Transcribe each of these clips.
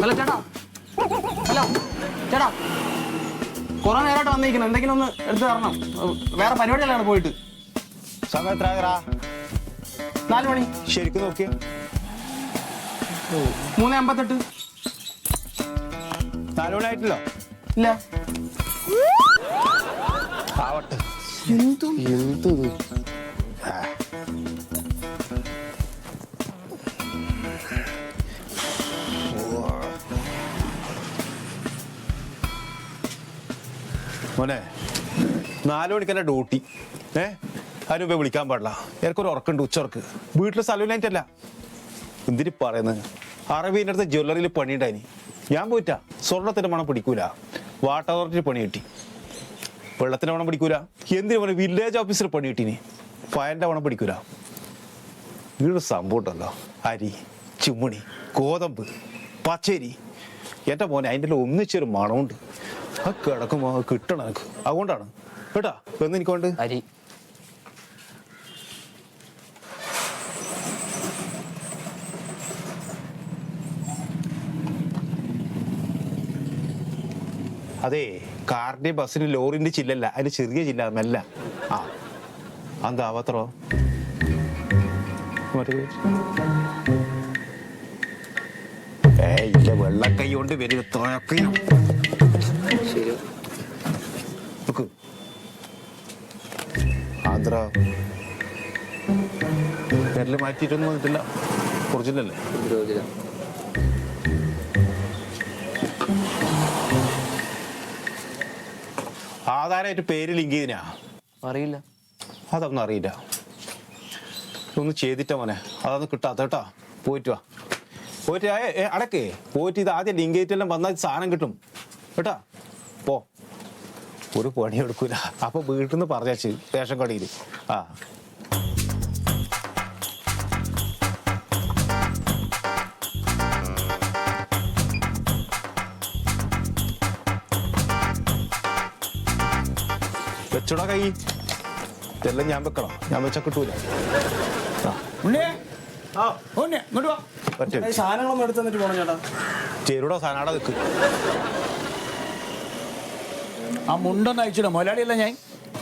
Hello ചേട്ടാ. Hello ചേട്ടാ. കുറെ നേരമായിട്ട് വന്നിരിക്കണം എന്തെങ്കിലും ഒന്ന് എടുത്തു തരണം. വേറെ പരിപാടികളാണ് പോയിട്ട്. സമയം എത്ര ആകറാ നാല് മണി. ശരിക്കും നോക്കിയ. മൂന്ന് അമ്പത്തെട്ട്. നാല് മണി ആയിട്ടില്ലോ ഇല്ല. ആവട്ടെ. എന്തു എന്ത്. മോനെ നാലു മണിക്ക് തന്നെ ഡ്യൂട്ടി. ഏ? ഉപയോഗം വിളിക്കാൻ പാടില്ല. എനിക്കൊരു ഉറക്കുണ്ട് ഉച്ചർക്ക് വീട്ടിൽ സ്ഥലമില്ലായിട്ടല്ല എന്തിരി പറയുന്നത് അറബീന്റെ അടുത്ത് ജ്വല്ലറിയിൽ പണിയുണ്ടായിനി. ഞാൻ പോയിട്ടാ. സ്വർണത്തിന്റെ മണം പിടിക്കൂല. വാട്ടർ അതോറിറ്റി പണി കിട്ടി. വെള്ളത്തിന്റെ മണം പിടിക്കൂല. എന്തിനു പറഞ്ഞു വില്ലേജ് ഓഫീസിൽ പണി കിട്ടീനി? ഫയലിന്റെ മണം പിടിക്കൂല. വീട് സംഭവം ഉണ്ടല്ലോ. അരി ചുമണി ഗോതമ്പ് പച്ചരി. എന്റെ മോനെ അതിന്റെ ഒന്നിച്ചൊരു മണമുണ്ട്. ആ കിട്ടണം എനിക്ക്. അതുകൊണ്ടാണ്. കേട്ടാ? എന്ന് എനിക്ക് കൊണ്ട് അരി. അതെ കാറിന്റെ ബസ്സിന് ലോറിന്റെ ചില്ലല്ല. അതിന് ചെറിയ ചില്ല മെല്ല. ആ. എന്താ ആവാത്രോ ഏയ് വെള്ളക്കൈ കൊണ്ട് വരിക തുഴക്കയും? ശരി. നോക്ക്. ആന്ധ്ര. മാറ്റിയിട്ടൊന്നും വന്നിട്ടില്ല ഒറിജിനല്ലേ ആധാരമായിട്ട് പേര് ലിങ്ക് ചെയ്തിനാ? അറിയില്ല. അതൊന്നും അറിയില്ല. ഒന്ന് ചെയ്തിട്ടാ മോനെ? അതൊന്നും കിട്ടാത്ത കേട്ടാ. പോയിട്ട് വാ. പോയിട്ട് അടക്കേ. പോയിട്ട് ഇത് ആദ്യം ലിങ്ക് ചെയ്തിട്ടെല്ലാം വന്നാൽ സാധനം കിട്ടും. കേട്ടാ? പോ. ഒരു പണി എടുക്കൂല അപ്പൊ വീട്ടിൽ നിന്ന് പറഞ്ഞു റേഷൻ കടയിൽ ആ. വെച്ചോടാ കൈ. ഇതെല്ലാം ഞാൻ വെക്കണം. ഞാൻ വെച്ചാൽ കിട്ടൂല. സാധനങ്ങളൊന്നും എടുത്തു തന്നിട്ട് പോണം ചേട്ടാ. ചെറുടോ സാധനം നിൽക്ക് ആ മുണ്ടൊന്ന് അയച്ചിടാം മുതലാളിയല്ല ഞാൻ.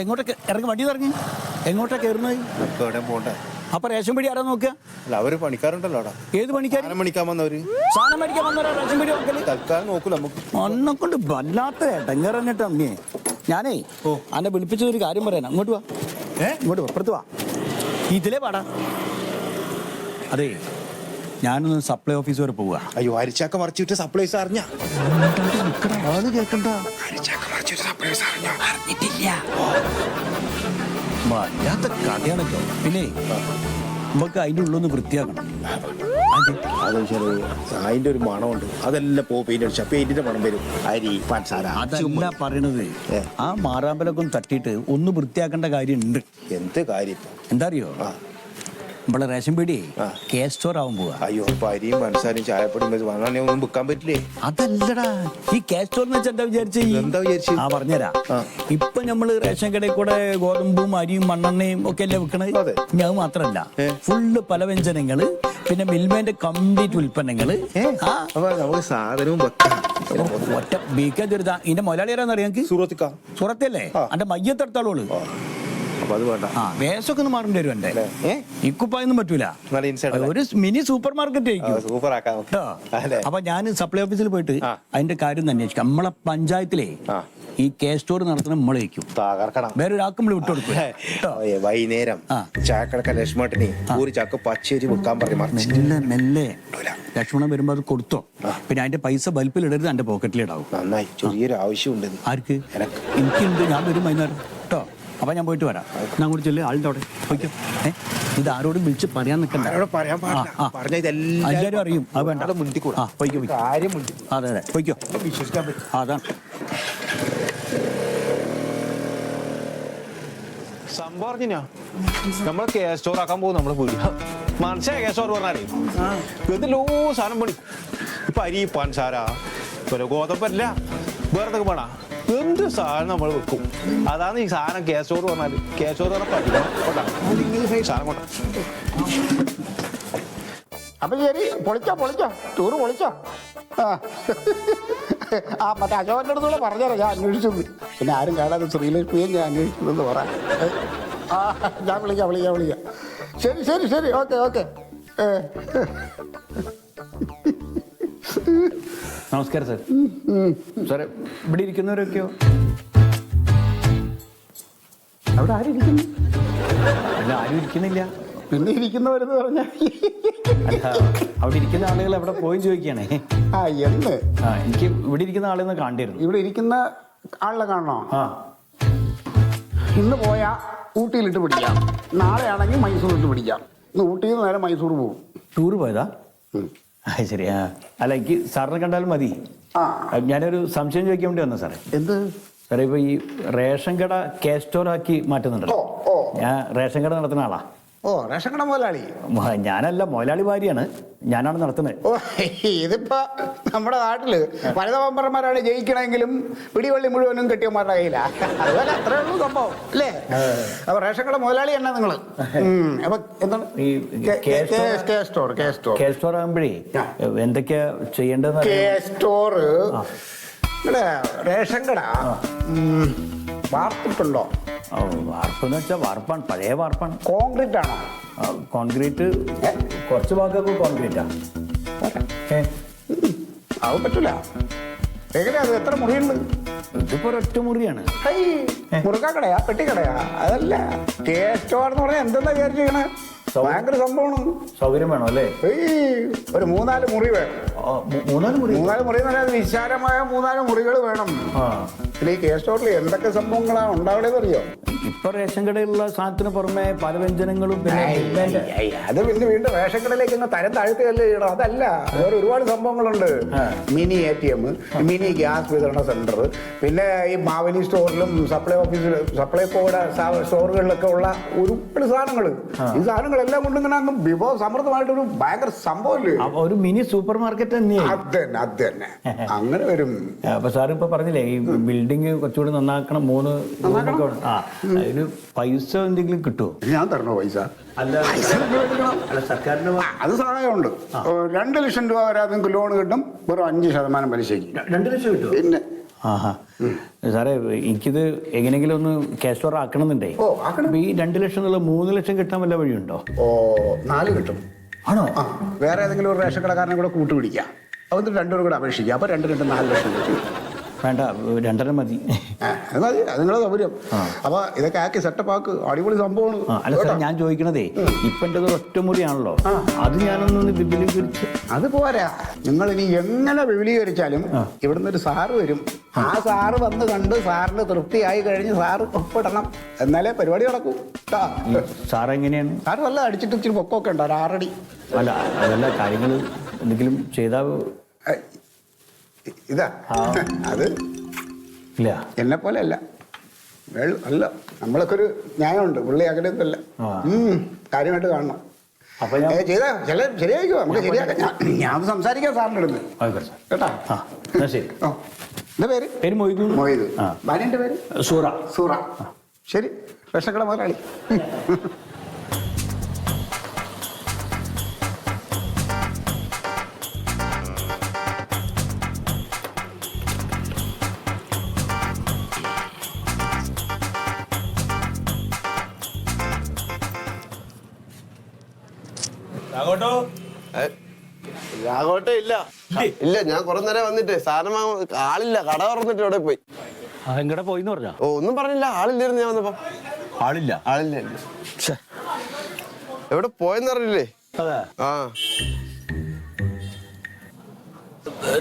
എങ്ങോട്ടൊക്കെ ഇറങ്ങി വണ്ടി ഇറങ്ങി. എങ്ങോട്ടാ കയറുന്നത്? എവിടെയും അപ്പൊ റേഷൻ പിടി ആരാ നോക്കുക? അല്ല അവർ പണിക്കാരുണ്ടല്ലോ അവിടെ. ഏത് പണിക്കാർ സാധനം പണിക്കാൻ വന്നവര്. സാധനം മേടിക്കാൻ വന്നവരാ റേഷൻ പിടി നോക്കൽ? തൽക്കാലം നോക്കൂല നമുക്ക്. അന്നെ കൊണ്ട് വല്ലാത്ത ഇടങ്ങറന്നിട്ട് അമ്മേ. ഞാനേ ഓ. അന്നെ വിളിപ്പിച്ചത് ഒരു കാര്യം പറയാനാ. അങ്ങോട്ട് വാ. ഏ? ഇങ്ങോട്ട് വാ, അപ്പുറത്ത് വാ. ഇതിലേ പാടാ. അതെ ഞാനൊന്ന് സപ്ലൈ ഓഫീസ് വരെ പോവുക. അയ്യോ അരിച്ചാക്ക മറിച്ചിട്ട് സപ്ലൈസ് അറിഞ്ഞ? കേൾക്കണ്ട വല്ലാത്ത കഥയാണല്ലോ. പിന്നെ നമുക്ക് അതിന്റെ ഉള്ളൊന്ന് വൃത്തിയാക്കണം. അത്. വെച്ചാൽ അതിന്റെ ഒരു മണമുണ്ട്. അതെല്ലാം പോ പെയിന്റ് അടിച്ചാൽ പെയിന്റിന്റെ മണം വരും. അരി പഞ്ചസാര അതല്ല പറയണത്. ആ മാറാമ്പലൊക്കെ ഒന്ന് തട്ടിയിട്ട് ഒന്ന് വൃത്തിയാക്കേണ്ട കാര്യമുണ്ട്. എന്ത് കാര്യം? എന്താ അറിയോ? ആ. നമ്മളെ റേഷൻ പീടി ആ. കെ സ്റ്റോർ ആവാൻ പോവാ. അയ്യോ ഇപ്പൊ അരിയും പഞ്ചസാരയും ചായപ്പൊടിയും വെച്ച് ഒന്നും വിൽക്കാൻ പറ്റില്ലേ? അതല്ലടാ ഈ കെ സ്റ്റോർ എന്ന് വെച്ചാൽ എന്താ വിചാരിച്ചേ? എന്താ വിചാരിച്ചു? ആ പറഞ്ഞുതരാ. ഇപ്പൊ നമ്മൾ റേഷൻ കടയിൽ കൂടെ ഗോതമ്പും അരിയും മണ്ണെണ്ണയും ഒക്കെ അല്ലേ വിൽക്കണത് ഞാൻ മാത്രല്ല. ഫുള്ള് പല വ്യഞ്ജനങ്ങൾ പിന്നെ മിൽമേന്റെ കംപ്ലീറ്റ് ഉൽപ്പന്നങ്ങൾ. അപ്പൊ നമുക്ക് സാധനവും ഒറ്റ ബീക്കാൻ ചെറുതാ ഇതിന്റെ മുതലാളി ആരാന്ന് അറിയാം സൂറത്തിക്ക സുറത്തല്ലേ? അന്റെ മയ്യത്തെടുത്താളോൾ അപ്പൊ അത് വേണ്ട. ആ വേഷമൊക്കെ ഒന്ന് മാറേണ്ടി വരും എന്റെ. ഇക്കുപ്പായൊന്നും പറ്റൂല. ഒരു മിനി സൂപ്പർ മാർക്കറ്റ് സൂപ്പർ ആക്കാം. അപ്പൊ ഞാൻ സപ്ലൈ ഓഫീസിൽ പോയിട്ട് അതിന്റെ കാര്യം തന്നെ അന്വേഷിക്കാം. നമ്മളെ പഞ്ചായത്തിലെ ഈ കെ സ്റ്റോർ നടത്തുന്ന നമ്മളേക്കും തകർക്കണം. വേറെ ഒരാൾക്കും വിട്ടുകൊടുക്കും വൈകുന്നേരം. ചാക്കടക്ക ലക്ഷ്മട്ടിന് ഒരു ചക്ക പച്ചരി വെക്കാൻ പറഞ്ഞു മെല്ലെ മെല്ലെ. ലക്ഷ്മണൻ വരുമ്പോ അത് കൊടുത്തോ. പിന്നെ അതിന്റെ പൈസ ബൽപ്പിൽ ഇടരുത് എന്റെ പോക്കറ്റിലിടാവും നന്നായി. ചെറിയൊരു ആവശ്യമുണ്ട്. ആർക്ക്? എനിക്ക്. എനിക്കുണ്ട് ഞാൻ വരും വൈകുന്നേരം. കേട്ടോ? അപ്പൊ ഞാൻ പോയിട്ട് വരാം. ഞാൻ കൂടി ചെല്ലു ആളുടെ അവിടെ. പോയിക്കോ. ഏ? ഇത് ആരോടും വിളിച്ച് പറയാൻ നിൽക്കണ്ട. എല്ലാവരും അറിയും. അത് വേണ്ട. ആ പോയിക്കോ. അതെ അതെ. പോയിക്കോ. വിശ്വസിക്കാൻ പറ്റും ആ, അതാണ്. സംഭവം അറിഞ്ഞാ നമ്മൾ കെ സ്റ്റോർ ആക്കാൻ പോകും നമ്മൾ വീട് മനസ്സിലായി കെ സ്റ്റോർ പറഞ്ഞാലേ? എന്തെല്ലോ സാധനം പണി. ഇപ്പൊ അരി പഞ്ചസാര ഗോതമ്പല്ല. വേറെ എന്തൊക്കെ വേണ? എന്ത് സാധനം നമ്മൾ വെക്കും? അതാണ് ഈ സാധനം കേശോറ് പറഞ്ഞാൽ പറഞ്ഞാൽ കെ സ്റ്റോർ പറഞ്ഞാൽ അപ്പൊ ശരി പൊളിച്ചോ പൊളിച്ചോ. ടൂറ് പൊളിച്ചോ. ആ. മറ്റേ അശോകന്റെ അടുത്തുള്ള പറഞ്ഞാലോ ഞാൻ അന്വേഷിച്ചു. പിന്നെ ആരും കാണാതെ ശ്രീലക്ഷ്മിയും ഞാൻ അന്വേഷിക്കുന്നെന്ന് പറ. ആ ഞാൻ വിളിക്കാം വിളിക്കാം വിളിക്കാം. ശരി ശരി ശരി. Okay okay. നമസ്കാരം സാർ. സാറേ ഇവിടെ ഇരിക്കുന്നവരൊക്കെയോ? അവിടെ ആരും ഇരിക്കുന്നു? അല്ല ആരും ഇരിക്കുന്നില്ല. പിന്നെ ഇരിക്കുന്നവരെന്ന് പറഞ്ഞാൽ അല്ല അവിടെ ഇരിക്കുന്ന ആളുകൾ എവിടെ പോയി ചോദിക്കുകയാണേ. ആ എന്ന്. ആ എനിക്ക് ഇവിടെ ഇരിക്കുന്ന ആളെന്ന് കാണേണ്ടിരുന്നു ഇവിടെ ഇരിക്കുന്ന ആളെ കാണണോ? ആ. ഇന്ന് പോയാ ഊട്ടിയിലിട്ട് പിടിക്കാം. നാളെ ആണെങ്കിൽ മൈസൂരിട്ട് പിടിക്കാം. ഇന്ന് ഊട്ടിയിൽ നിന്ന് നേരെ മൈസൂർ പോകും ടൂർ പോയതാ? ആ ശരി ആ. അല്ല എനിക്ക് സാറിനെ കണ്ടാലും മതി. ഞാനൊരു സംശയം ചോദിക്കാൻ വേണ്ടി വന്ന സാറേ. എന്ത്? സാറേ ഇപ്പൊ ഈ റേഷൻ കട കെ സ്റ്റോർ ആക്കി മാറ്റുന്നുണ്ടല്ലോ ഞാൻ റേഷൻ കട നടത്തുന്ന ആളാ. ഓ റേഷൻ കട മുതലാളി ഞാനല്ല മുതലാളി ഭാര്യയാണ്. ഞാനാണ് നടത്തുന്നത്. ഓ ഇതിപ്പോ നമ്മുടെ നാട്ടിൽ വനിത മെമ്പർമാരാണ് ജയിക്കണമെങ്കിലും പിടിവള്ളി മുഴുവനും കെട്ടിയന്മാരുടെ കയ്യിലാ. അതുപോലെ അത്രേ ഉള്ളൂ സംഭവം അല്ലേ? അപ്പൊ റേഷൻ കട മുതലാളി തന്നെ നിങ്ങൾ. ഉം. അപ്പൊ എന്താണ്? ഈ K- store- K store K store. K store ആകുമ്പോഴേ. എന്തൊക്കെയാ ചെയ്യേണ്ടതെന്ന് കെ ഇവിടെ റേഷൻ കട ഉം, വാർത്തിട്ടുണ്ടോ? വാർപ്പെന്ന് വെച്ചാൽ വാർപ്പാണ് പഴയ വാർപ്പാണ്. കോൺക്രീറ്റ് ആണോ കോൺക്രീറ്റ് കുറച്ച് ഭാഗമൊക്കെ കോൺക്രീറ്റാ. ആണ് അത് പറ്റൂല. എങ്ങനെയാ അത്? എത്ര മുറിയുണ്ട്? ഇതിപ്പോ ഒരൊറ്റ മുറിയാണ്. മുറുക്കടയാ മുറുക്കാക്കടയാ പെട്ടിക്കടയാ. അതല്ല കെ സ്റ്റോർ എന്ന് പറഞ്ഞാൽ എന്തെന്നാ വിചാരിച്ചിരിക്കണേ? ഭയങ്കര സംഭവമാണ്. സൗകര്യം വേണം അല്ലേ? ഒരു മൂന്നാൽ മുറി വേണം. മൂന്നാൽ മുറി. മൂന്നാൽ മുറി എന്ന് പറഞ്ഞാൽ വിശാലമായ മൂന്നാൽ മുറികൾ വേണം. ഈ കെ സ്റ്റോറിൽ എന്തൊക്കെ സംഭവങ്ങളാണ് ഉണ്ടാവണേന്ന് അറിയോ ഇപ്പൊ റേഷൻ കടയിലുള്ള സാധനത്തിന് പുറമെ പല വ്യഞ്ജനങ്ങളും പിന്നെ ഏയ്, അത് പിന്നെ വീണ്ടും റേഷൻ കടയിലേക്ക് ഇങ്ങ് തരം താഴ്ത്തുകയല്ലേ ചെയ്യണം അതല്ല വേറെ ഒരുപാട് സംഭവങ്ങളുണ്ട്. Mini A T M mini gas വിതരണ സെന്റർ പിന്നെ ഈ മാവലി സ്റ്റോറിലും സപ്ലൈ ഓഫീസിൽ സപ്ലൈകോയുടെ സ്റ്റോറുകളിലൊക്കെ ഉള്ള ഒരുപാട് സാധനങ്ങൾ. ഈ സാധനങ്ങളെല്ലാം കൊണ്ട് ഇങ്ങനെ അങ്ങ് വിഭവ സമൃദ്ധമായിട്ടൊരു ഭയങ്കര സംഭവമല്ലേ അപ്പൊ ഒരു മിനി സൂപ്പർ മാർക്കറ്റ് തന്നെയായി. അത് തന്നെ അത് തന്നെ. അങ്ങനെ വരും. അപ്പൊ സാർ ഇപ്പൊ പറഞ്ഞില്ലേ ഈ ബിൽഡിംഗ് കുറച്ചുകൂടി നന്നാക്കണം മൂന്ന് റൂമൊക്കെ വേണം. ആ അതിന് പൈസ എന്തെങ്കിലും കിട്ടുമോ ഞാൻ തരണോ പൈസ? അല്ല പൈസ നിങ്ങൾ എടുക്കണം. അല്ല സർക്കാരിന്റെ ആ, അത് സഹായമുണ്ട്. ഓ, രണ്ട് ലക്ഷം രൂപ വരെ നിങ്ങൾക്ക് ലോൺ കിട്ടും വെറും അഞ്ച് ശതമാനം പലിശയ്ക്ക്. രണ്ട് ലക്ഷം കിട്ടുമോ പിന്നെ. ആഹാ. സാറേ എനിക്കിത് എങ്ങനെയെങ്കിലും ഒന്ന് ക്യാഷ് സ്റ്റോർ ആക്കണമെന്നുണ്ടേ? ഓ, ആക്കണം. അപ്പൊ ഈ രണ്ട് ലക്ഷം എന്നുള്ള മൂന്ന് ലക്ഷം കിട്ടാൻ വല്ല വഴിയുണ്ടോ? ഓ നാല് കിട്ടും. ആണോ? ആ വേറെ ഏതെങ്കിലും ഒരു റേഷൻ കടക്കാരനെ കൂടെ കൂട്ടുപിടിക്കാം. എന്നിട്ട് രണ്ടുപേരും കൂടെ അപേക്ഷിക്കുക അപ്പൊ രണ്ട് രണ്ട് നാല് ലക്ഷം കിട്ടും. വേണ്ട രണ്ടര മതി. അത് മതി. അത് നിങ്ങളെ സൗകര്യം. അപ്പൊ ഇതൊക്കെ ആക്കി സെറ്റപ്പ് ആക്ക് അടിപൊളി സംഭവമാണ്. അല്ല സാർ ഞാൻ ചോദിക്കണതേ ഇപ്പൊ എന്റെ ഒറ്റ മുറിയാണല്ലോ. അത് ഞാനൊന്ന് വിപുലീകരിച്ച് അത് പോരാ. നിങ്ങൾ ഇനി എങ്ങനെ വിപുലീകരിച്ചാലും ഇവിടുന്ന് ഒരു സാറ് വരും. ആ. സാറ് വന്ന് കണ്ട് സാറിന് തൃപ്തിയായി കഴിഞ്ഞ് സാറ് ഒപ്പിടണം. എന്നാലേ പരിപാടി നടക്കൂ. സാർ എങ്ങനെയാണ് സാറ് വല്ല അടിച്ചിട്ട് ഇച്ചിരി പൊക്കമൊക്കെ ഉണ്ടോ ഒരു ആറടി. അല്ല അതല്ല കാര്യങ്ങൾ എന്തെങ്കിലും ചെയ്താൽ ഇതാ. അത് ഇല്ല. എന്നെ പോലെ അല്ല അല്ല നമ്മളൊക്കെ ഒരു ന്യായമുണ്ട്. പുള്ളി അങ്ങനെയൊന്നുമല്ല ആ. കാര്യമായിട്ട് കാണണം. ചെയ്താ. ചില ശരിയായിക്കോ. നമുക്ക് ശരിയാക്കാം. ഞാൻ സംസാരിക്കാം സാറിന്റെ അടുത്ത് കേട്ടാ? ശരി. എന്താ പേര്? പേര് മൊയ്തു. മൊയ്ത്. ഭാര്യന്റെ പേര്? സൂറ. സൂറ. ശരി. വിഷക്കട മുതലാളി. രാഘവട്ടെ? ഇല്ല. ഇല്ല? ഞാൻ കുറെ നേരം വന്നിട്ട്. സാധനം ആളില്ല. കട തുറന്നിട്ട് ഇവിടെ പോയി? എങ്ങടെ പോയിന്ന് പറഞ്ഞോ? ഓ ഒന്നും പറഞ്ഞില്ല. ആളില്ലായിരുന്നു ഞാൻ വന്നപ്പോ. ആളില്ല. ആളില്ല. എവിടെ പോയെന്ന് അറിയില്ലേ? അതെ. ആ.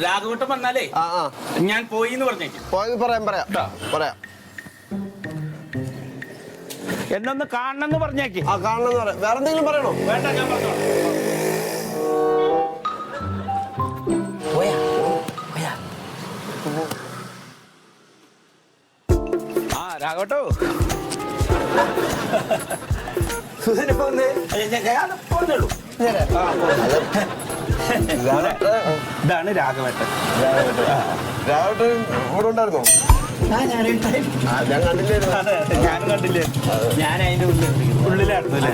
രാഘവട്ടം വന്നാലേ ഞാൻ പോയി എന്ന് പറഞ്ഞേക്കും പറയാം പറയാം. പറയാം. എന്നൊന്ന് കാണണമെന്ന് പറഞ്ഞേക്ക്. ആ കാണണമെന്ന് പറയാം വേറെ എന്തെങ്കിലും പറയണോ? വേണ്ട ഞാൻ പറഞ്ഞോളാം. ആ രാഘവട്ടോ. ഇതാണ്? രാഘവേട്ടൻ. രാഘവട്ടെ ഇവിടെ ഉണ്ടായിരുന്നോ? ഞാൻ കണ്ടില്ലായിരുന്നു ഞാൻ കണ്ടില്ലേ? ഞാൻ അതിന്റെ ഉള്ളിൽ ഉള്ളിലായിരുന്നു അല്ലേ?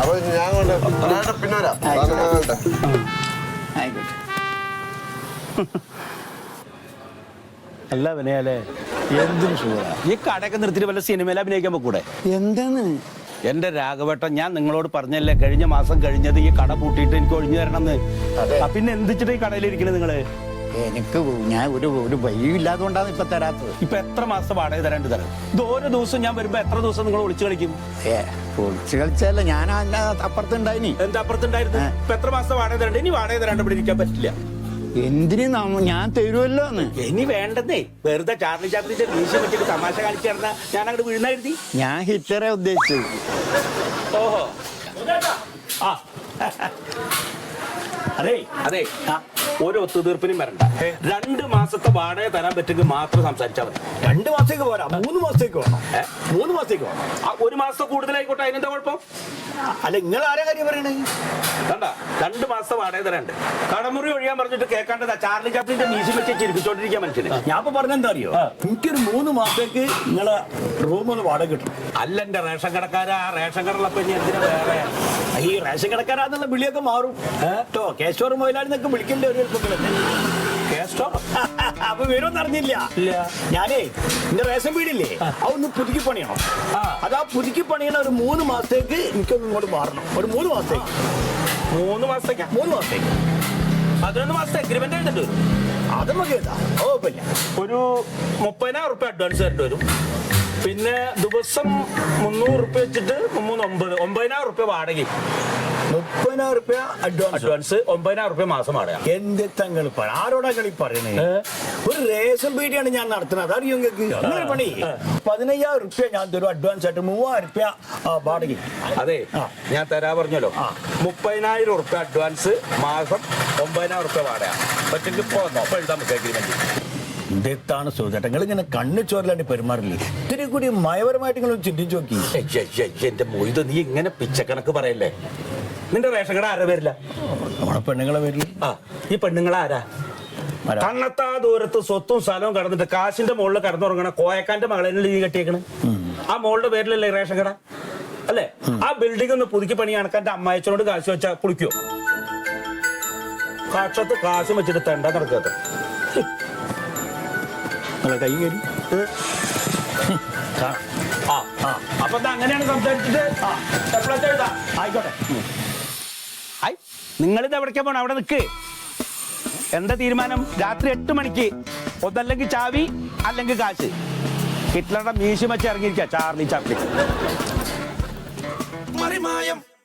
അപ്പൊ ഞാൻ കൊണ്ട് പിന്നെ വരാം. അല്ല വിനയാലേ എന്തിനു ഷുഗറാ ഈ കടയൊക്കെ നിർത്തിയിട്ട് വല്ല സിനിമയിൽ അഭിനയിക്കാൻ പോകൂടെ എന്താണ്? എന്റെ രാഘവട്ട ഞാൻ നിങ്ങളോട് പറഞ്ഞല്ലേ കഴിഞ്ഞ മാസം കഴിഞ്ഞത് ഈ കട പൂട്ടിയിട്ട് എനിക്ക് ഒഴിഞ്ഞു തരണം എന്ന് പിന്നെ എന്തിച്ചിട്ട് ഈ കടയിലിരിക്കണേ നിങ്ങൾ? എനിക്ക് ഞാൻ ഒരു ഒരു വഴിയും ഇല്ലാത്തതുകൊണ്ടാണ് ഇപ്പൊ തരാത്തത്. ഇപ്പൊ എത്ര മാസം വാടക തരാണ്ട് തരാം? ഇത് ഓരോ ദിവസം ഞാൻ വരുമ്പോ എത്ര ദിവസം നിങ്ങൾ ഒളിച്ചു കളിക്കും? ഏ പൊളിച്ച് കളിച്ചല്ല ഞാൻ അതിന്റെ അപ്പുറത്തുണ്ടായിനി. എന്താ അപ്പുറത്തുണ്ടായിരുന്നു? ഇപ്പൊ എത്ര മാസം വാടക തരണ്ട്? ഇനി വാടക തരാണ്ട് ഇവിടെ ഇരിക്കാൻ പറ്റില്ല. എന്തിനു ഞാൻ തരുമല്ലോ ഇനി വേണ്ടെന്നേ. വെറുതെ ചാർലി ചാപ്പിന്റെ വീശ വെച്ചിട്ട് തമാശ കളിച്ചു നടന്ന ഞാൻ അങ്ങോട്ട് വീഴുന്നായിരുന്നു? ഞാൻ ഹിറ്ററെ ഉദ്ദേശിച്ചു ഓഹോ. ആ. അതെ അതെ. ഒരു ഒത്തുതീർപ്പിനും വരണ്ട. രണ്ട് മാസത്തെ വാടക തരാൻ പറ്റുമെങ്കിൽ മാത്രം സംസാരിച്ചാൽ മതി. രണ്ട് മാസത്തേക്ക് പോരാ? മൂന്ന് മാസത്തേക്ക് വേണം മൂന്ന് മാസത്തേക്ക് വേണം ആ ഒരു മാസത്തെ കൂടുതലായിക്കോട്ടെ? അതിനെന്താ കുഴപ്പം? അല്ല നിങ്ങൾ ആരെ കാര്യം പറയണേ? കണ്ട? രണ്ട് മാസത്തെ വാടക തരാണ്ട് കടമുറി ഒഴിയാൻ പറഞ്ഞിട്ട് കേൾക്കാണ്ടതാ ചാർലി ചാപ്ലിന്റെ മീശി വെച്ച് ചിരിപ്പിച്ചോണ്ടിരിക്കാൻ മനുഷ്യന്. ഞാൻ ഇപ്പൊ പറഞ്ഞെന്താ അറിയോ? എനിക്കൊരു മൂന്ന് മാസത്തേക്ക് നിങ്ങളെ റൂം ഒന്ന് വാടക കിട്ടും. അല്ല എന്റെ റേഷൻ കടക്കാരാ. ആ റേഷൻ കടലപ്പം ഇനി എന്തിനാ വേറെ? ഈ റേഷൻ കടക്കാരാന്നുള്ള വിളിയൊക്കെ മാറും. കേട്ടോ കേശവർ മൊയിലാളി എന്നൊക്കെ വിളിക്കേണ്ട ഒരു കേസ്റ്റോ അപ്പൊ വിവരം അറിഞ്ഞില്ല. ഞാനേ എന്റെ റേഷൻ വീടില്ലേ? അതൊന്ന് പുതുക്കി പണിയണം. അത് ആ പുതുക്കി പണിയണ ഒരു മൂന്ന് മാസത്തേക്ക് എനിക്കൊന്ന് ഇങ്ങോട്ട് മാറണം. ഒരു മൂന്ന് മാസത്തേക്ക്. മൂന്ന് മാസത്തേക്ക്? മൂന്ന് മാസത്തേക്ക്. പതിനൊന്ന് മാസത്തെ അഗ്രിമെന്റ് എടുത്തിട്ട് വരും. അത് ഓ കുഴപ്പമില്ല. ഒരു മുപ്പതിനായിരം റുപ്യ അഡ്വാൻസ് തരേണ്ടി വരും. പിന്നെ ദിവസം മുന്നൂറ് റുപ്യ വെച്ചിട്ട് മൂന്ന് ഒമ്പത് ഒമ്പതിനായിരം റുപ്യ വാടക മുപ്പതിനായിരം റുപ്യ അഡ്വാൻസ് അഡ്വാൻസ് ഒമ്പതിനായിരം റുപ്യ മാസം അടയാം എന്ത് തങ്ങൾ ആരോടാ കളി പറയണേ? ഒരു റേഷൻ പീടിയാണ് ഞാൻ നടത്തുന്നത്. നിങ്ങൾക്ക്? അങ്ങനെ പണി. പതിനയ്യായിരം റുപ്യ ഞാൻ തരും അഡ്വാൻസ് ആയിട്ട്. മൂവായിരം റുപ്യ വാടക അതെ. ഞാൻ തരാ പറഞ്ഞല്ലോ. മുപ്പതിനായിരം റുപ്യ അഡ്വാൻസ് മാസം ഒമ്പതിനായിരം റുപ്യ വാടക പറ്റെങ്കിൽ ഇപ്പോൾ എഴുതാൻ നമുക്ക് അഗ്രിമെന്റ് എന്താണ് നിങ്ങൾ ഇങ്ങനെ കണ്ണു ചോരലാണ്ട് പെരുമാറില്ലേ? ഇത്തിരി കൂടി മയപരമായിട്ട് നിങ്ങൾ ചിന്തിച്ചു നോക്കി. എന്റെ മൊയ്ത് നീ ഇങ്ങനെ പിച്ചക്കണക്ക് പറയല്ലേ? നിന്റെ റേഷൻ കട ആരാ വരില്ല നമ്മളെ പെണ്ണുങ്ങളെ വരില്ല ആ ഈ പെണ്ണുങ്ങളെ ആരാ? കണ്ണത്താ ദൂരത്ത് സ്വത്തും സ്ഥലവും കടന്നിട്ട് കാശിന്റെ മുകളിൽ കടന്നുറങ്ങണ കോയക്കാന്റെ മകളെ നീ കെട്ടിയേക്കണ്. ആ മോളുടെ പേരിലല്ലേ ഈ റേഷൻ കട? അല്ലേ? ആ ബിൽഡിംഗ് ഒന്ന് പുതുക്കി പണി കണക്കാന്റെ അമ്മായച്ചനോട് കാശ് വെച്ചാ കുളിക്കോ? കാക്ഷത്ത് കാശ് വെച്ചിട്ട് തെണ്ട നടക്കാത്ത. കൈ കയറി. ആ. അപ്പൊ അങ്ങനെയാണ് സംസാരിച്ചിട്ട്? ആയിക്കോട്ടെ. നിങ്ങളിത് എവിടേക്കാ പോണം? അവിടെ നിൽക്ക് എന്താ തീരുമാനം? രാത്രി എട്ട് മണിക്ക്. ഒന്നല്ലെങ്കിൽ ചാവി അല്ലെങ്കിൽ കാശ്. ഹിറ്റ്ലറുടെ മീശുമച്ച് ഇറങ്ങിയിരിക്കുക ചാർലി ചാപ്ലി മറിമായം.